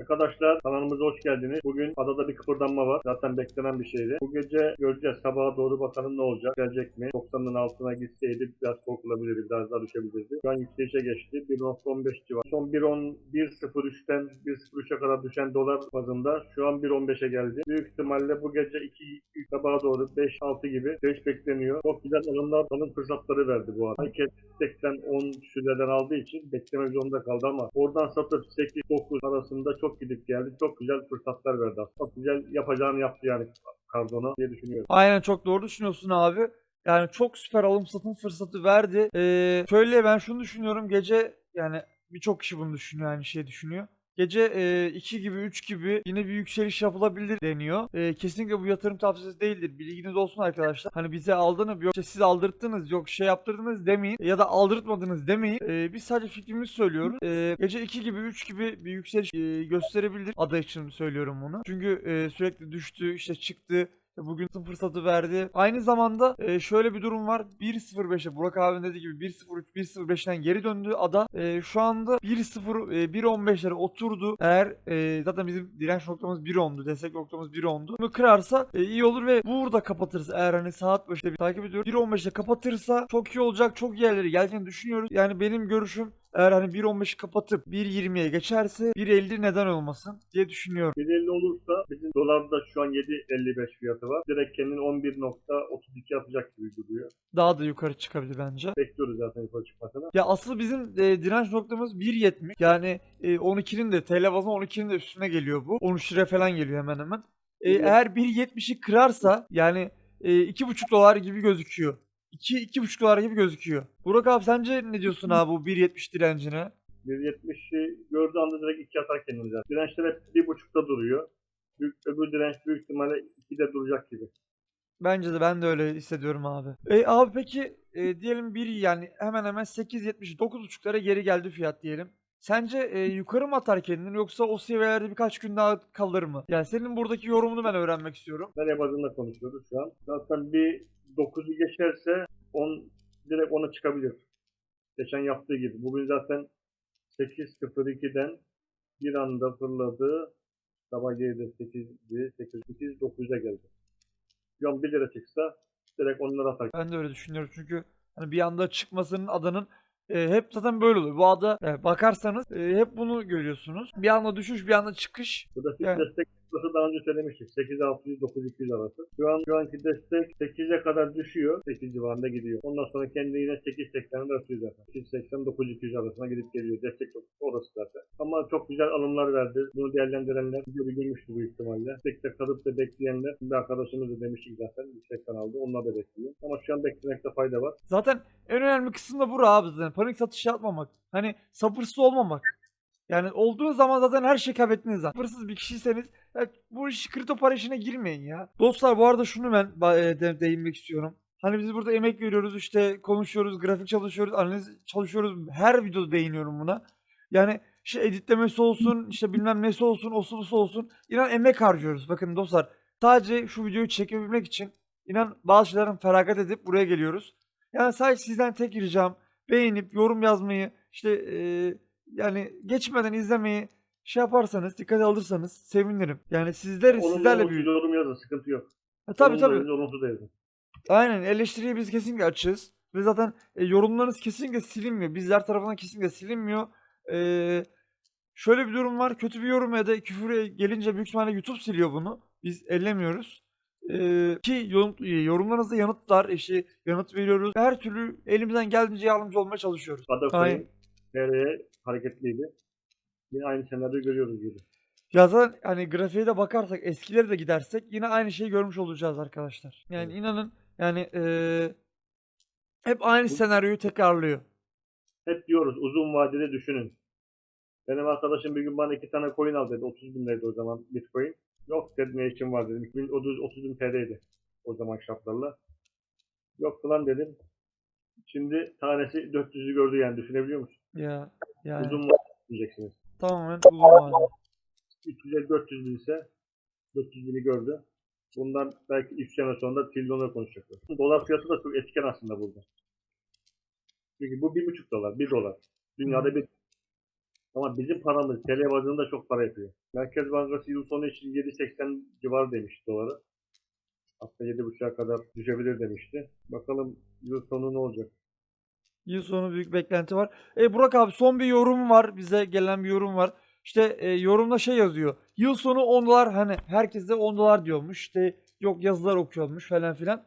Arkadaşlar kanalımıza hoş geldiniz. Bugün adada bir kıpırdanma var. Zaten beklenen bir şeydi. Bu gece göreceğiz. Sabaha doğru bakalım ne olacak. Gelecek mi? 90'ın altına gitseydi biraz korkulabilirdi. Biraz daha düşebilirdi. Şu an yükselişe geçti. 1.15 civarı. Son 1.10 1.03'ten 1.03'e kadar düşen dolar bazında şu an 1.15'e geldi. Büyük ihtimalle bu gece 2 sabaha doğru 5-6 gibi yükseliş bekleniyor. Çok güzel alımlar, alım fırsatları verdi bu arada. Herkes 80-10 süreden aldığı için beklemek zorunda kaldı ama oradan satıp 8-9 arasında çok gidip geldi. Çok güzel fırsatlar verdi. Çok güzel yapacağını yaptı yani Cardona diye düşünüyorum. Aynen çok doğru düşünüyorsun abi. Yani çok süper alım satım fırsatı verdi. Ee, şöyle ben şunu düşünüyorum. Gece yani birçok kişi bunu düşünüyor aynı şeyi düşünüyor. Gece 2 gibi 3 gibi yine bir yükseliş yapılabilir deniyor. E, kesinlikle bu yatırım tavsiyesi değildir. Bilginiz olsun arkadaşlar. Hani bize aldığını yok işte siz aldırttınız yok şey yaptırdınız demeyin ya da aldırtmadınız demeyin. E, biz sadece fikrimizi söylüyoruz. E, gece 2 gibi 3 gibi bir yükseliş e, gösterebilir. Ada için söylüyorum bunu. Çünkü e, sürekli düştü işte çıktı. Bugün fırsatı verdi. Aynı zamanda e, şöyle bir durum var. 1.05'e Burak abinin dediği gibi 1.03 1.05'ten geri döndü ada. E, şu anda 1.0 e, 1.15'lere oturdu. Eğer e, zaten bizim direnç noktamız 1.10'du. Destek noktamız 1.10'du. Bunu kırarsa e, iyi olur ve burada kapatırsa eğer hani saat başında bir takip ediyorum. 1.15'te kapatırsa çok iyi olacak. Çok iyi yerlere geleceğini düşünüyoruz. Yani benim görüşüm eğer hani 1.15'i kapatıp 1.20'ye geçerse 1.50 neden olmasın diye düşünüyorum. 1.50 olursa bizim dolarda şu an 7.55 fiyatı var. Direkt kendini 11.32 yapacak gibi duruyor. Daha da yukarı çıkabilir bence. Bekliyoruz zaten yukarı çıkmasını. Ya asıl bizim e, direnç noktamız 1.70. Yani e, 12'nin de TL bazında 12'nin de üstüne geliyor bu. 13 lira falan geliyor hemen hemen. E, Evet. eğer 1.70'i kırarsa yani e, 2.5 dolar gibi gözüküyor. 2 2.5 dolar gibi gözüküyor. Burak abi sence ne diyorsun abi bu 1.70 direncine? 1.70'i gördüğü anda direkt 2 atar kendini zaten. Dirençler hep 1.5'ta duruyor. Büyük, öbür direnç büyük ihtimalle 2'de duracak gibi. Bence de ben de öyle hissediyorum abi. E, abi peki e, diyelim bir yani hemen hemen 8.70 9.5'lara geri geldi fiyat diyelim. Sence e, yukarı mı atar kendini yoksa o seviyelerde birkaç gün daha kalır mı? Yani senin buradaki yorumunu ben öğrenmek istiyorum. Nereye bazında konuşuyoruz şu an. Zaten bir 9'u geçerse 10 direkt 10'a çıkabilir. Geçen yaptığı gibi. Bugün zaten 8.02'den bir anda fırladı. Sabah 7'de 8'di, 8, 8, 9'a geldi. An 1 lira çıksa direkt onlara atar. Ben de öyle düşünüyorum çünkü hani bir anda çıkmasının adanın e, hep zaten böyle oluyor. Bu ada e, bakarsanız e, hep bunu görüyorsunuz. Bir anda düşüş, bir anda çıkış. Burada Yani- destek noktası daha önce söylemiştik. 8600 9200 arası. Şu an şu anki destek 8'e kadar düşüyor. 8 civarında gidiyor. Ondan sonra kendi yine 8.80'de atıyor zaten. 8.80 9200 arasına gidip geliyor. Destek noktası orası zaten. Ama çok güzel alımlar verdi. Bunu değerlendirenler videoyu görmüştü bu ihtimalle. Destekte kalıp da bekleyenler. Bir arkadaşımız da demiştik zaten. Yüksekten aldı. Onlar da bekliyor. Ama şu an beklemekte fayda var. Zaten en önemli kısım da bu abi zaten. Panik satış yapmamak. Hani sabırsız olmamak. Yani olduğu zaman zaten her şey kaybettiniz zaten. Sabırsız bir kişiyseniz ya bu iş kripto para işine girmeyin ya. Dostlar bu arada şunu ben e, de- değinmek istiyorum. Hani biz burada emek veriyoruz işte konuşuyoruz, grafik çalışıyoruz, analiz çalışıyoruz. Her videoda değiniyorum buna. Yani işte editlemesi olsun, işte bilmem nesi olsun, o busu olsun. İnan emek harcıyoruz. Bakın dostlar sadece şu videoyu çekebilmek için inan bazı şeylerden feragat edip buraya geliyoruz. Yani sadece sizden tek ricam beğenip yorum yazmayı işte eee, yani geçmeden izlemeyi şey yaparsanız dikkate alırsanız sevinirim. Yani sizler Olumlu sizlerle büyür. yorum yazın. Sıkıntı yok. Ha, tabii Olumlu tabii. yazın. Aynen eleştiriye biz kesinlikle açığız. Ve zaten e, yorumlarınız kesinlikle silinmiyor. Bizler tarafından kesinlikle silinmiyor. Ee, şöyle bir durum var. Kötü bir yorum ya da küfür gelince büyük ihtimalle YouTube siliyor bunu. Biz ellemiyoruz. Ee, ki yorum, e, yorumlarınızda yanıtlar, işte yanıt veriyoruz. Her türlü elimizden geldiğince yardımcı olmaya çalışıyoruz. Coin nereye hareketliydi. Yine aynı senaryoyu görüyoruz gibi. Ya zaten hani grafiğe de bakarsak eskileri de gidersek yine aynı şeyi görmüş olacağız arkadaşlar. Yani Evet. inanın yani eee, hep aynı senaryoyu tekrarlıyor. Hep diyoruz uzun vadede düşünün. Benim arkadaşım bir gün bana iki tane coin al dedi. 30 bin liraydı o zaman bitcoin. Yok dedim ne için var dedim. 2030 30 bin TL'ydi o zaman şartlarla. Yok lan dedim. Şimdi tanesi 400'ü gördü yani düşünebiliyor musun? Ya yani Uzun vadede diyeceksiniz. tamamen uzun vade. 300'e 400 bin ise 400 bini gördü. Bundan belki 3 sene sonra trilyonlar konuşacaklar. Dolar fiyatı da çok etken aslında burada. Çünkü bu 1,5 dolar, 1 dolar. Dünyada bir Ama bizim paramız TL bazında çok para yapıyor. Merkez Bankası yıl sonu için 7.80 civarı demişti doları. Hatta 7.5'a kadar düşebilir demişti. Bakalım yıl sonu ne olacak? Yıl sonu büyük beklenti var. E Burak abi son bir yorum var. Bize gelen bir yorum var. İşte e, yorumda şey yazıyor. Yıl sonu 10 dolar hani herkes de 10 dolar diyormuş. İşte yok yazılar okuyormuş falan filan.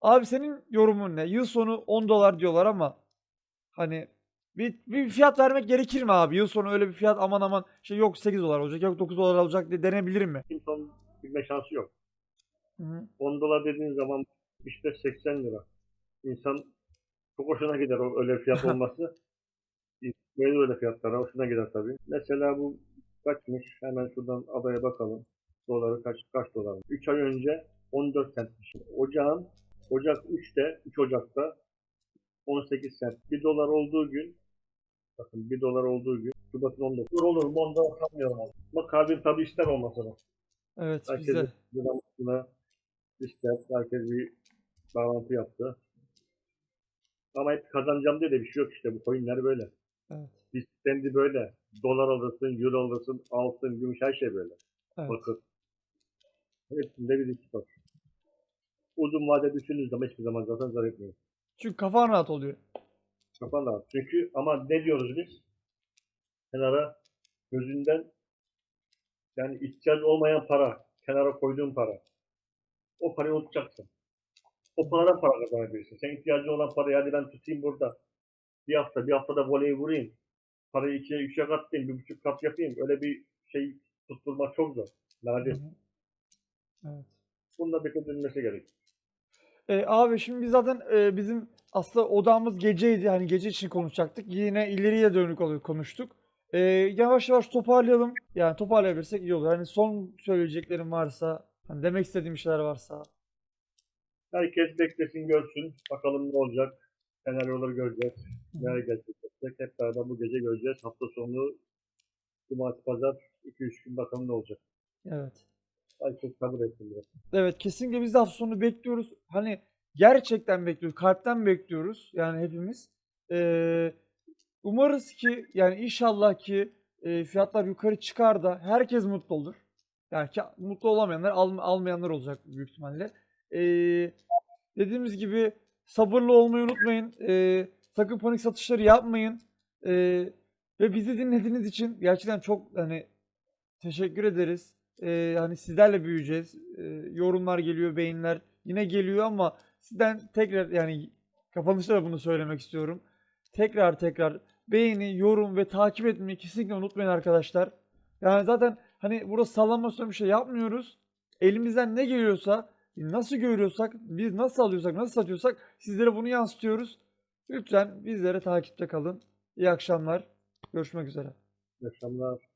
Abi senin yorumun ne? Yıl sonu 10 dolar diyorlar ama hani bir, bir fiyat vermek gerekir mi abi? Yıl sonu öyle bir fiyat aman aman şey yok 8 dolar olacak yok 9 dolar olacak diye denebilir mi? Kimsenin bilme şansı yok. Hı hı. 10 dolar dediğin zaman işte 80 lira. İnsan çok hoşuna gider o öyle fiyat olması. Böyle öyle fiyatlara hoşuna gider tabii. Mesela bu kaçmış? Hemen şuradan adaya bakalım. Doları kaç kaç dolar? 3 ay önce 14 centmiş. Ocağın Ocak 3'te 3 Ocak'ta 18 cent. 1 dolar olduğu gün bakın 1 dolar olduğu gün Şubat'ın 19. Olur mu onda sanmıyorum. Ama kalbim tabii ister olmasını. Evet Herkes güzel. buna ister. Herkes bir bağlantı yaptı. Ama hep kazanacağım diye de bir şey yok işte. Bu coinler böyle. Evet. Listendi böyle. Dolar alırsın, euro alırsın, altın, gümüş her şey böyle. Evet. Bakın. Hepsinde bir risk var. Uzun vade düşündüğünüz zaman hiçbir zaman zaten zarar etmiyor. Çünkü kafan rahat oluyor. Kafan rahat. Çünkü ama ne diyoruz biz? Kenara gözünden yani ihtiyaç olmayan para, kenara koyduğun para. O parayı unutacaksın. O paradan para kazanabilirsin. Sen ihtiyacın olan parayı hadi ben tutayım burada. Bir hafta, bir haftada voleyi vurayım. Parayı ikiye, üçe katlayayım, bir buçuk kat yapayım. Öyle bir şey tutturmak çok zor. Nadir. Evet. Bunda dikkat edilmesi gerek. E, abi şimdi biz zaten e, bizim aslında odamız geceydi. Hani gece için konuşacaktık. Yine ileriye dönük konuştuk. E, yavaş yavaş toparlayalım. Yani toparlayabilirsek iyi olur. Hani son söyleyeceklerim varsa, hani demek istediğim şeyler varsa. Herkes beklesin görsün. Bakalım ne olacak. Senaryoları göreceğiz. Nereye gerçekleşecek. Hep beraber bu gece göreceğiz. Hafta sonu Cumartesi, Pazar 2-3 gün bakalım ne olacak. Evet. Herkes kabul etsin biraz. Evet kesinlikle biz de hafta sonu bekliyoruz. Hani gerçekten bekliyoruz. Kalpten bekliyoruz. Yani hepimiz. Ee, umarız ki yani inşallah ki e, fiyatlar yukarı çıkar da herkes mutlu olur. Yani mutlu olamayanlar al- almayanlar olacak büyük ihtimalle. Ee, dediğimiz gibi sabırlı olmayı unutmayın. Ee, sakın panik satışları yapmayın. Ee, ve bizi dinlediğiniz için gerçekten çok hani teşekkür ederiz. Ee, hani sizlerle büyüyeceğiz. Ee, yorumlar geliyor, beğeniler yine geliyor ama sizden tekrar yani kapanışta da bunu söylemek istiyorum. Tekrar tekrar beğeni, yorum ve takip etmeyi kesinlikle unutmayın arkadaşlar. Yani zaten hani burada sallama bir şey yapmıyoruz. Elimizden ne geliyorsa, nasıl görüyorsak, biz nasıl alıyorsak, nasıl satıyorsak sizlere bunu yansıtıyoruz. Lütfen bizlere takipte kalın. İyi akşamlar. Görüşmek üzere. İyi akşamlar.